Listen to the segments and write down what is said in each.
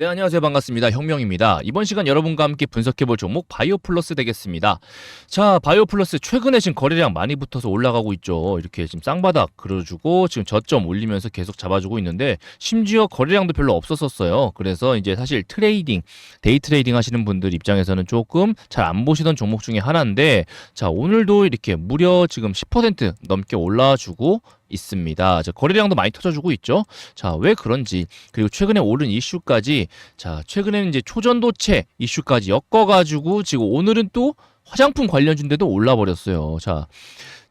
네, 안녕하세요. 반갑습니다. 혁명입니다. 이번 시간 여러분과 함께 분석해볼 종목 바이오 플러스 되겠습니다. 자, 바이오 플러스 최근에 지금 거래량 많이 붙어서 올라가고 있죠. 이렇게 지금 쌍바닥 그려주고 지금 저점 올리면서 계속 잡아주고 있는데 심지어 거래량도 별로 없었었어요. 그래서 이제 사실 트레이딩, 데이 트레이딩 하시는 분들 입장에서는 조금 잘 안 보시던 종목 중에 하나인데 자, 오늘도 이렇게 무려 지금 10% 넘게 올라주고 있습니다. 자, 거래량도 많이 터져주고 있죠. 자, 왜 그런지 그리고 최근에 오른 이슈까지 자, 최근에는 이제 초전도체 이슈까지 엮어가지고 지금 오늘은 또 화장품 관련주인데도 올라 버렸어요. 자,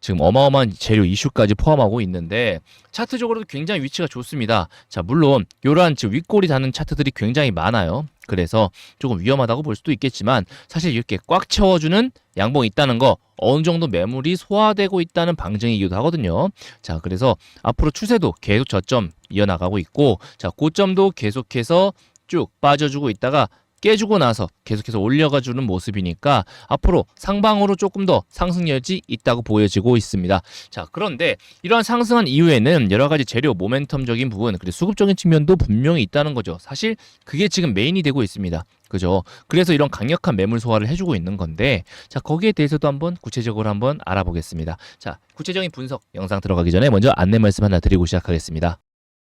지금 어마어마한 재료 이슈까지 포함하고 있는데 차트적으로도 굉장히 위치가 좋습니다. 자, 물론 이러한 지금 윗골이 닿는 차트들이 굉장히 많아요. 그래서 조금 위험하다고 볼 수도 있겠지만 사실 이렇게 꽉 채워주는 양봉이 있다는 거 어느 정도 매물이 소화되고 있다는 방증이기도 하거든요. 자, 그래서 앞으로 추세도 계속 저점 이어나가고 있고 자, 고점도 계속해서 쭉 빠져주고 있다가 깨주고 나서 계속해서 올려가주는 모습이니까 앞으로 상방으로 조금 더 상승 여지 있다고 보여지고 있습니다. 자, 그런데 이러한 상승한 이후에는 여러 가지 재료 모멘텀적인 부분 그리고 수급적인 측면도 분명히 있다는 거죠. 사실 그게 지금 메인이 되고 있습니다. 그죠? 그래서 이런 강력한 매물 소화를 해주고 있는 건데, 자, 거기에 대해서도 한번 구체적으로 한번 알아보겠습니다. 자, 구체적인 분석 영상 들어가기 전에 먼저 안내 말씀 하나 드리고 시작하겠습니다.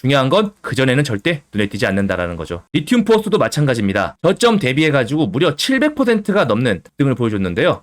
중요한 건 그전에는 절대 눈에 띄지 않는다라는 거죠. 리튬 포스도 마찬가지입니다. 저점 대비해가지고 무려 700%가 넘는 등을 보여줬는데요.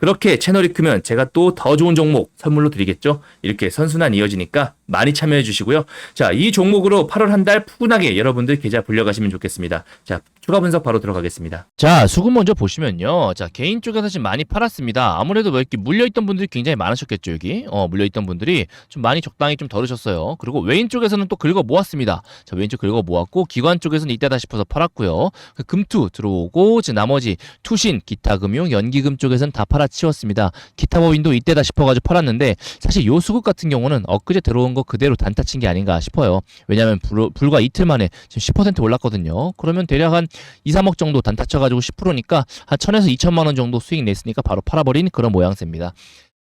그렇게 채널이 크면 제가 또 더 좋은 종목 선물로 드리겠죠? 이렇게 선순환 이어지니까 많이 참여해 주시고요. 자, 이 종목으로 8월 한 달 푸근하게 여러분들 계좌 불려가시면 좋겠습니다. 자, 추가 분석 바로 들어가겠습니다. 자, 수급 먼저 보시면요. 자, 개인 쪽에서 지금 많이 팔았습니다. 아무래도 뭐 이렇게 물려있던 분들이 굉장히 많으셨겠죠, 여기. 어, 물려있던 분들이 좀 많이 적당히 좀 덜으셨어요. 그리고 외인 쪽에서는 또 긁어 모았습니다. 자, 외인 쪽 긁어 모았고, 기관 쪽에서는 이때다 싶어서 팔았고요. 그 금투 들어오고, 이제 나머지 투신, 기타 금융, 연기금 쪽에서는 다 팔아치웠습니다. 기타 법인도 이때다 싶어가지고 팔았는데, 사실 요 수급 같은 경우는 엊그제 들어온 거 그대로 단타 친 게 아닌가 싶어요. 왜냐면 불, 불과 이틀 만에 지금 10% 올랐거든요. 그러면 대략 한 2, 3억 정도 단타 쳐가지고 10%니까 한 1000에서 2천만 원 정도 수익 냈으니까 바로 팔아버린 그런 모양새입니다.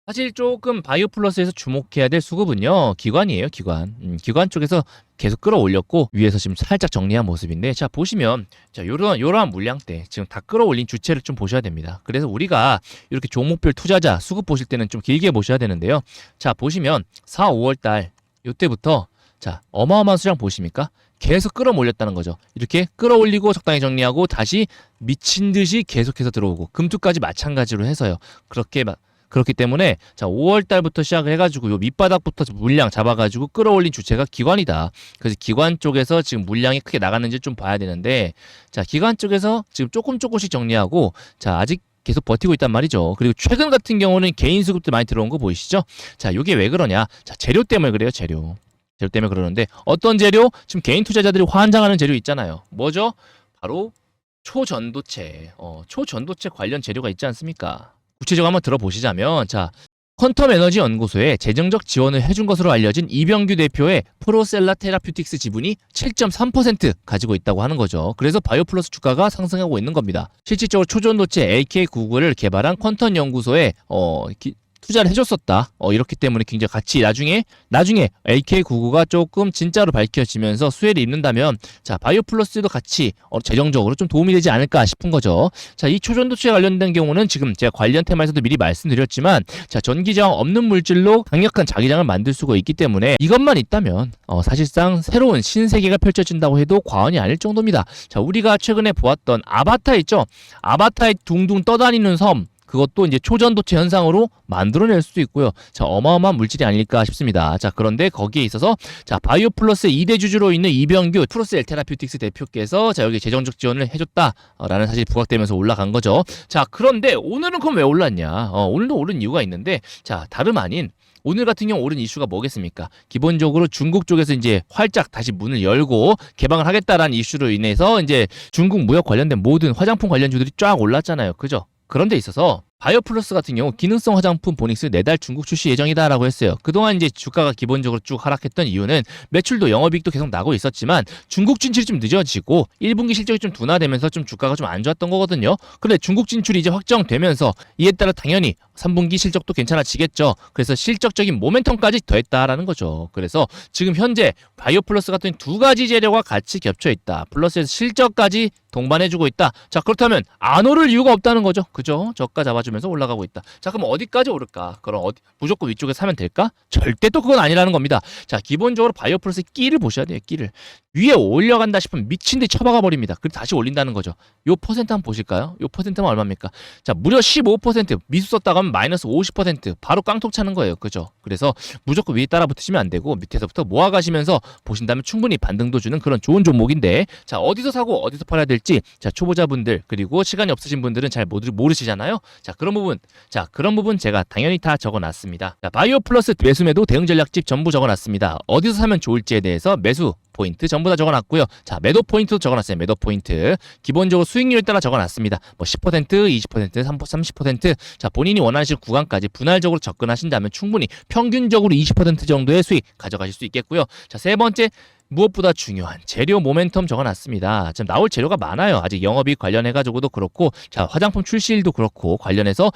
사실 조금 바이오 플러스에서 주목해야 될 수급은요 기관이에요 기관 음, 기관 쪽에서 계속 끌어올렸고 위에서 지금 살짝 정리한 모습인데 자 보시면 자 요런 요러한 물량대 지금 다 끌어올린 주체를 좀 보셔야 됩니다 그래서 우리가 이렇게 종목별 투자자 수급 보실 때는 좀 길게 보셔야 되는데요 자 보시면 4, 5월 달 요때부터 자 어마어마한 수량 보십니까? 계속 끌어올렸다는 거죠. 이렇게 끌어올리고 적당히 정리하고 다시 미친 듯이 계속해서 들어오고 금투까지 마찬가지로 해서요. 그렇게 막 그렇기 때문에 자 5월 달부터 시작을 해가지고 요 밑바닥부터 물량 잡아가지고 끌어올린 주체가 기관이다. 그래서 기관 쪽에서 지금 물량이 크게 나갔는지 좀 봐야 되는데 자 기관 쪽에서 지금 조금 조금씩 정리하고 자 아직 계속 버티고 있단 말이죠. 그리고 최근 같은 경우는 개인 수급도 많이 들어온 거 보이시죠? 자 이게 왜 그러냐? 자 재료 때문에 그래요 재료. 재료 때문에 그러는데 어떤 재료? 지금 개인 투자자들이 환장하는 재료 있잖아요. 뭐죠? 바로 초전도체. 어, 초전도체 관련 재료가 있지 않습니까? 구체적으로 한번 들어보시자면 자 퀀텀 에너지 연구소에 재정적 지원을 해준 것으로 알려진 이병규 대표의 프로셀라 테라퓨틱스 지분이 7.3% 가지고 있다고 하는 거죠. 그래서 바이오플러스 주가가 상승하고 있는 겁니다. 실질적으로 초전도체 AK99를 개발한 퀀텀 연구소에 어, 기- 투자를 해줬었다. 어, 이렇기 때문에 굉장히 같이 나중에 나중에 AK99가 조금 진짜로 밝혀지면서 수혜를 입는다면 자 바이오 플러스도 같이 어, 재정적으로 좀 도움이 되지 않을까 싶은 거죠. 자, 이 초전도체에 관련된 경우는 지금 제가 관련 테마에서도 미리 말씀드렸지만 자, 전기저항 없는 물질로 강력한 자기장을 만들 수가 있기 때문에 이것만 있다면 어, 사실상 새로운 신세계가 펼쳐진다고 해도 과언이 아닐 정도입니다. 자, 우리가 최근에 보았던 아바타 있죠? 아바타에 둥둥 떠다니는 섬 그것도 이제 초전도체 현상으로 만들어낼 수도 있고요. 자, 어마어마한 물질이 아닐까 싶습니다. 자, 그런데 거기에 있어서 자, 바이오플러스 2대 주주로 있는 이병규 프로셀 테라퓨틱스 대표께서 자, 여기 재정적 지원을 해줬다라는 사실이 부각되면서 올라간 거죠. 자, 그런데 오늘은 그럼 왜 올랐냐? 어, 오늘도 오른 이유가 있는데 자, 다름 아닌 오늘 같은 경우 오른 이슈가 뭐겠습니까? 기본적으로 중국 쪽에서 이제 활짝 다시 문을 열고 개방을 하겠다라는 이슈로 인해서 이제 중국 무역 관련된 모든 화장품 관련 주들이 쫙 올랐잖아요. 그죠? 그런 데 있어서 바이오플러스 같은 경우 기능성 화장품 보닉스 내달 중국 출시 예정이다라고 했어요. 그동안 이제 주가가 기본적으로 쭉 하락했던 이유는 매출도 영업이익도 계속 나고 있었지만 중국 진출이 좀 늦어지고 1분기 실적이 좀 둔화되면서 좀 주가가 좀 안 좋았던 거거든요. 근데 중국 진출이 이제 확정되면서 이에 따라 당연히 3분기 실적도 괜찮아지겠죠. 그래서 실적적인 모멘텀까지 더했다라는 거죠. 그래서 지금 현재 바이오플러스 같은 두 가지 재료가 같이 겹쳐 있다. 플러스에서 실적까지 동반해주고 있다. 자 그렇다면 안 오를 이유가 없다는 거죠. 그죠? 저가 잡아주면서 올라가고 있다. 자 그럼 어디까지 오를까? 그럼 어디 무조건 위쪽에 사면 될까? 절대 또 그건 아니라는 겁니다. 자 기본적으로 바이오플러스 끼를 보셔야 돼요. 끼를 위에 올려간다 싶으면 미친 듯이 쳐박아 버립니다. 그리고 다시 올린다는 거죠. 요 퍼센트 한번 보실까요? 요 퍼센트가 얼마입니까? 자 무려 15% 미수 썼다가 하면 마이너스 50% 바로 깡통 차는 거예요. 그죠? 그래서 무조건 위에 따라 붙으시면 안 되고 밑에서부터 모아 가시면서 보신다면 충분히 반등도 주는 그런 좋은 종목인데 자 어디서 사고 어디서 팔아야 될지 자 초보자분들 그리고 시간이 없으신 분들은 잘 모르, 모르시잖아요. 자 그런 부분 자 그런 부분 제가 당연히 다 적어 놨습니다. 자, 바이오 플러스 매수 매도 대응 전략집 전부 적어 놨습니다. 어디서 사면 좋을지에 대해서 매수 포인트 전부 다 적어놨고요. 자 매도 포인트도 적어놨어요. 매도 포인트 기본적으로 수익률에 따라 적어놨습니다. 뭐 10%, 20%, 30%. 자 본인이 원하시는 구간까지 분할적으로 접근하신다면 충분히 평균적으로 20% 정도의 수익 가져가실 수 있겠고요. 자 세 번째 무엇보다 중요한 재료 모멘텀 적어놨습니다. 지금 나올 재료가 많아요. 아직 영업이익 관련해가지고도 그렇고, 자 화장품 출시일도 그렇고 관련해서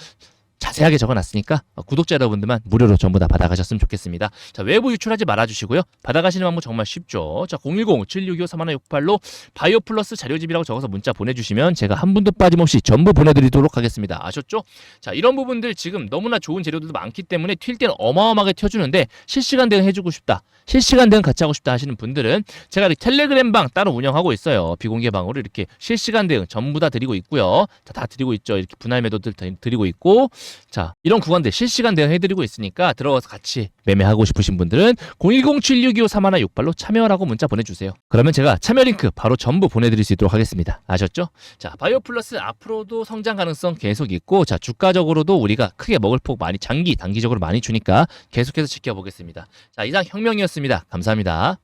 자세하게 적어놨으니까 어, 구독자 여러분들만 무료로 전부 다 받아가셨으면 좋겠습니다. 자 외부 유출하지 말아주시고요. 받아가시는 방법 정말 쉽죠. 자 010-762-3168로 바이오 플러스 자료집이라고 적어서 문자 보내주시면 제가 한 분도 빠짐없이 전부 보내드리도록 하겠습니다. 아셨죠? 자 이런 부분들 지금 너무나 좋은 재료들도 많기 때문에 튈 때는 어마어마하게 튀어주는데 실시간 대응 해주고 싶다. 실시간 대응 같이 하고 싶다 하시는 분들은 제가 텔레그램 방 따로 운영하고 있어요. 비공개 방으로 이렇게 실시간 대응 전부 다 드리고 있고요. 자, 다 드리고 있죠. 이렇게 분할 매도들 다 드리고 있고 자 이런 구간들 실시간 대응 해드리고 있으니까 들어가서 같이 매매하고 싶으신 분들은 010-762-3168로 참여라고 문자 보내주세요. 그러면 제가 참여 링크 바로 전부 보내드릴 수 있도록 하겠습니다. 아셨죠? 자 바이오 플러스 앞으로도 성장 가능성 계속 있고 자 주가적으로도 우리가 크게 먹을 폭 많이 장기 단기적으로 많이 주니까 계속해서 지켜보겠습니다. 자 이상 혁명이었습니다. 감사합니다.